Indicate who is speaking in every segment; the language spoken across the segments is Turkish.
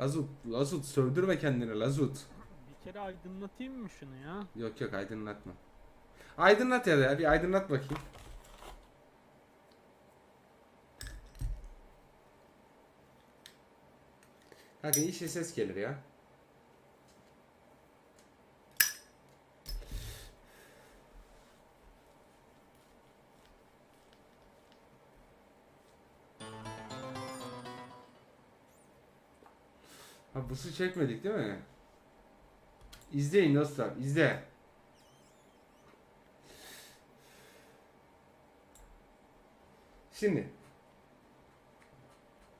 Speaker 1: Lazut, Lazut sövdürme kendini Lazut.
Speaker 2: Bir kere aydınlatayım mı şunu ya?
Speaker 1: Yok yok aydınlatma. Aydınlat ya da bir aydınlat bakayım. Kanka işe ses gelir ya. Ha bu su çekmedik değil mi? İzleyin dostlar, izle. Şimdi.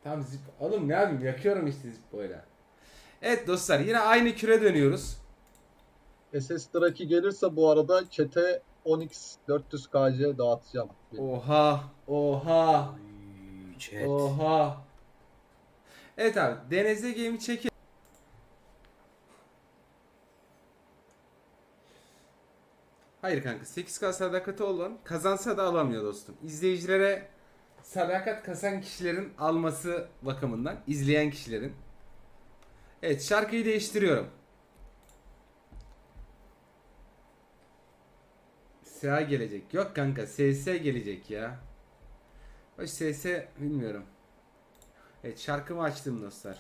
Speaker 1: Tam zip. Oğlum ne yapayım yakıyorum işte zippoyla. Evet dostlar yine aynı küre dönüyoruz.
Speaker 3: SS Draki gelirse bu arada çete 10x 400kc dağıtacağım.
Speaker 1: Oha. Oha.
Speaker 4: Chat.
Speaker 1: Oha. Evet abi DNZ Game'i çekin. Hayır kanka 8K sadakati olan kazansa da alamıyor dostum. İzleyicilere sadakat kasan kişilerin alması bakımından izleyen kişilerin. Evet şarkıyı değiştiriyorum. SA gelecek. Yok kanka SS gelecek ya. Hoş SS bilmiyorum. Evet şarkımı açtım dostlar.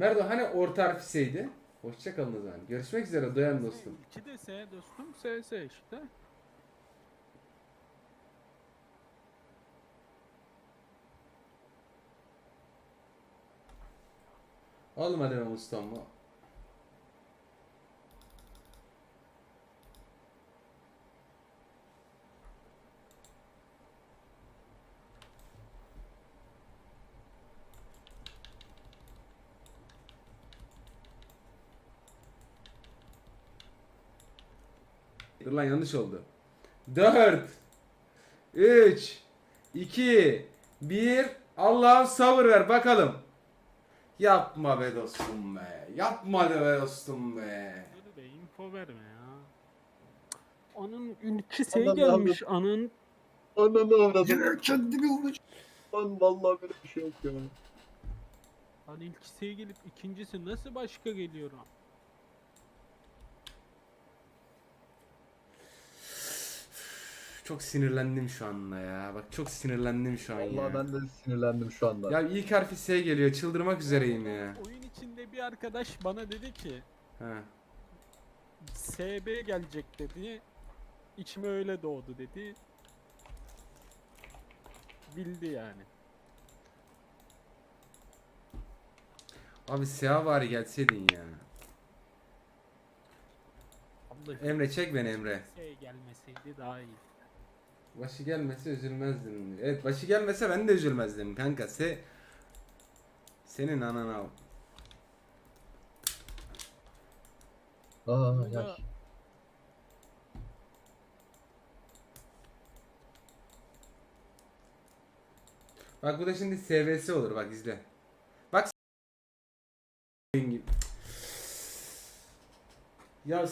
Speaker 1: Merdo hani orta harf S'ydi? Hoşçakalın o zaman. Görüşmek üzere doyan dostum.
Speaker 2: 2 de S dostum S S işte.
Speaker 1: Olmadı mı ustam Dur lan yanlış oldu. 4 3 2 1 Allah'ım sabır ver bakalım. Yapma be dostum be. Yapma de be dostum be.
Speaker 2: Böyle de info verme ya. Onun ülke S
Speaker 3: Adam
Speaker 2: gelmiş anın
Speaker 3: Ananı avradım.
Speaker 4: Yine kendimi olmuş.
Speaker 3: Lan vallahi böyle bir şey yok ya.
Speaker 2: Hani ilk gelip ikincisi nasıl başka geliyor?
Speaker 1: Çok sinirlendim şu anda ya. Bak çok sinirlendim şu an
Speaker 3: Vallahi
Speaker 1: ya.
Speaker 3: ben de sinirlendim şu anda.
Speaker 1: Ya ilk harfi S geliyor. Çıldırmak üzereyim ya.
Speaker 2: Oyun içinde bir arkadaş bana dedi ki
Speaker 1: Ha.
Speaker 2: SB gelecek dedi. İçime öyle doğdu dedi. Bildi yani.
Speaker 1: Abi siyah bari gelseydin ya. Emre çek beni Emre.
Speaker 2: S gelmeseydi daha iyi.
Speaker 1: Başı gelmese üzülmezdim. Evet başı gelmese ben de üzülmezdim kanka. Se senin anan al.
Speaker 3: Aa, ya.
Speaker 1: Bak bu da şimdi SVS olur bak izle. Bak Ya